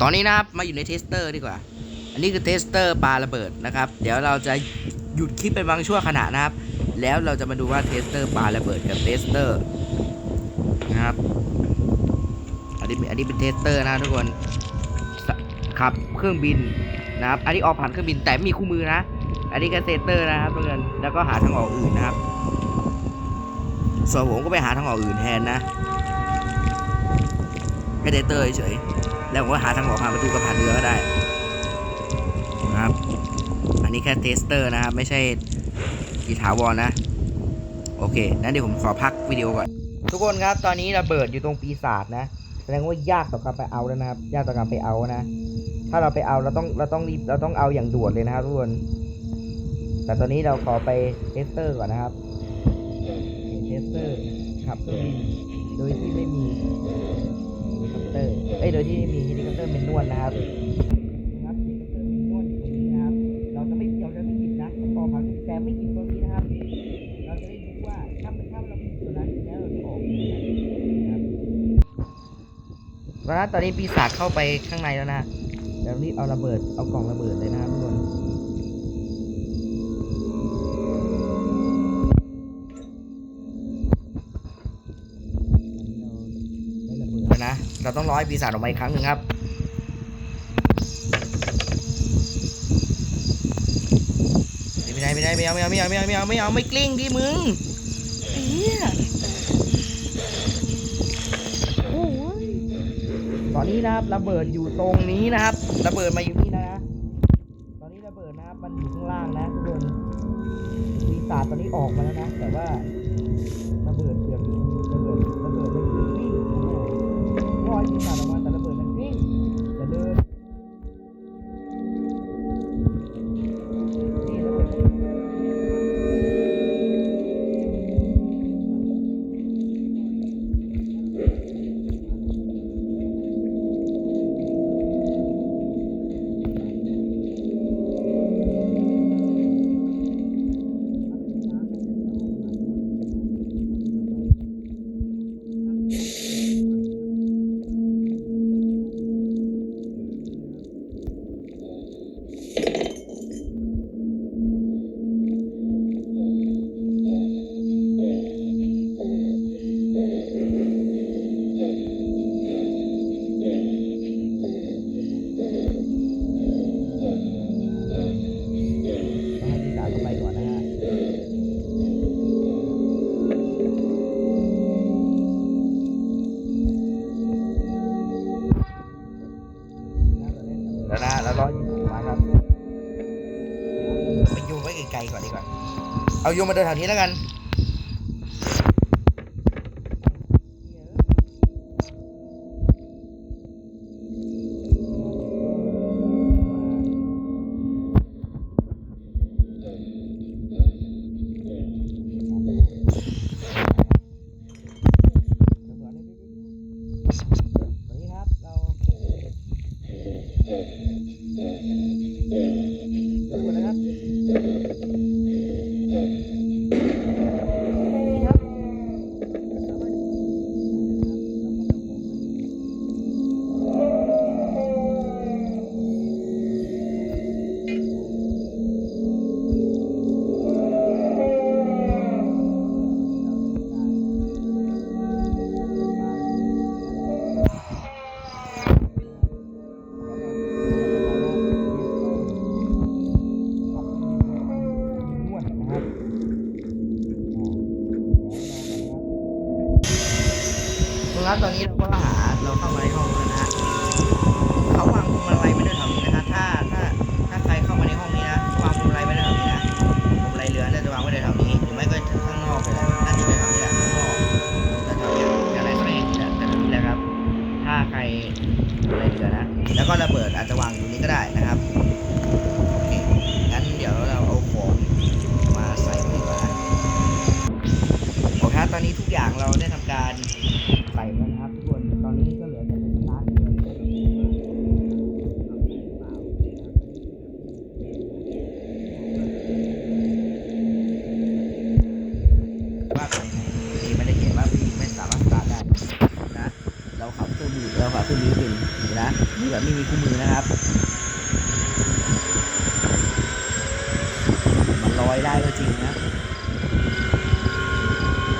ตอนนี้นะครับมาอยู่ในเทสเตอร์ดีกว่า อันนี้คือเทสเตอร์ปลาระเบิดนะครับ เดี๋ยวเราจะหยุดคลิปเป็นบางช่วงขณะนะครับ แล้วเราจะมาดูว่าเทสเตอร์ปลาระเบิดกับเทสเตอร์นะครับ อันนี้อันนี้เป็นเทสเตอร์นะทุกคนขับเครื่องบินนะครับ อันนี้ออกผ่านเครื่องบินแต่มีคู่มือนะ อันนี้ก็เทสเตอร์นะครับทุกคนแล้วก็หาทางออกอื่นนะครับ ส่วนผมก็ไปหาทางออกอื่นแทนนะแค่เทสเตอร์เฉย แล้วผมก็หาทางออกผ่านประตูกับผ่านเรือก็ได้นะครับ อันนี้แค่เทสเตอร์นะครับ ไม่ใช่กีถาวรนะ โอเคนั้นเดี๋ยวผมขอพักวิดีโอก่อน ทุกคนครับ ตอนนี้ระเบิดอยู่ตรงปีศาจนะ แสดงว่ายากต่อการไปเอาแล้วนะครับ ยากต่อการไปเอานะ ถ้าเราไปเอาเราต้องเราต้องรีบเราต้องเอาอย่างด่วนเลยนะครับทุกคน แต่ตอนนี้เราขอไปเทสเตอร์ก่อนนะครับเทสเตอร์ขับเครื่องบินโดยที่ไม่มี ลิคอปเตอร์เอ้ยโดยที่ม่มีเฮลิคอปเตอร์เป็นนวลนะครับนะครับเฮลิคอปเตอร์เป็นนวลอยู่ตรงนี้นะครับ เราจะไม่เราจะไม่หยิบนะพอพักแต่ไม่หยิบตัวนี้นะครับ เราจะได้รู้ว่าถ้าถ้าเราหยิบตัวนั้นแล้วเราจะออกนะครับเพราะฉะนั้นตอนนี้ปีศาจเข้าไปข้างในแล้วนะเดี๋ยวรีบเอาระเบิดเอากล่องระเบิดเลยนะครับทุกคน เล้วนะ เราต้องร้อให้ปีศาจออกมาอีกครั้งหนึ่งครับ ไม่ได้ไม่ได้ไม่เอาไม่เอาไม่เอาไม่เอาไม่เอาไม่เอาไม่กลิ้งดิมึงเหี้ยโอ้ยตอนนี้นะครับระเบิดอยู่ตรงนี้นะครับ ระเบิดมาอยู่นี่แล้วนะตอนนี้ระเบิดนะครับมันอยู่ข้างล่างนะทุกคนปีศาจตอนนี้ออกมาแล้วนะ แต่ว่าระเบิด ลๆก่อนดีกว่า เอาโยนมาเดินแถวนี้แล้วกันวัน ครับตอนนี้เราก็หาเราเข้ามาในห้องแล้วนะฮะเขาวางพวงมาลัยไม่ได้แถวนี้นะฮะถ้าถ้าถ้าใครเข้ามาในห้องนี้นะวางพวงมาลัยไม่ได้แถวนี้นะพวงมาลัยเรือน่าจะวางไว้ในแถวนี้หรือไม่ก็ข้างนอกไปแหละน่าจะเป็นแถวนี้แหละข้างนอกแต่แถวนี้อะไรก็ได้แต่แถวนี้แหละครับ ถ้าใครอะไรเรือนะ แล้วก็ระเบิดอาจจะวางอยู่นี้ก็ได้นะครับโอเคงั้นเดี๋ยวเราเอาของมาใส่ไว้ดีกว่านะโอเคครับตอนนี้ทุกอย่างเราได้ทำการ ใส่แล้วนะครับทุกคนตอนนี้ก็เหลือแต่สตาร์ทเครื่อง ว่าดีไม่ได้เขียนว่าพี่ไม่สามารถสตาร์ทได้นะเราขับเครื่องบินเราขับเครื่องบินเป็นนะนี่แบบไม่มีคู่มือนะครับมันลอยได้ก็จริงนะ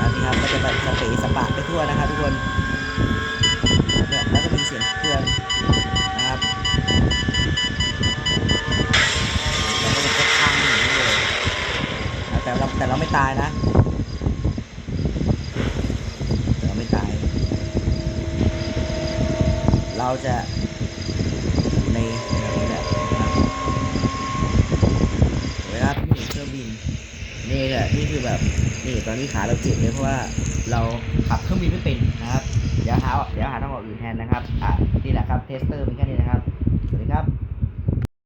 นนี้ครับก็จะแบบสเปรย์สปะไปทั่วนะครับทุกคนเนี่ยแล้วก็มีเสียงเตือนนะครับแล้วก็มันก็พังอย่างนี้เลยแต่เราแต่เราไม่ตายนะ แต่เราไม่ตาย เราจะในแบบนี้แหละเวลานี่เครื่องบินนี่แหละนี่คือแบบนี่ตอนนี้ขาเราเจ็บเลยเพราะว่าเราขับเครื่องบินไม่เป็นนะครับ เดี๋ยวหาเดี๋ยวหาทางออกอื่นแทนนะครับอะนี่แหละครับเทสเตอร์เป็นแค่นี้นะครับสวัสดีครับ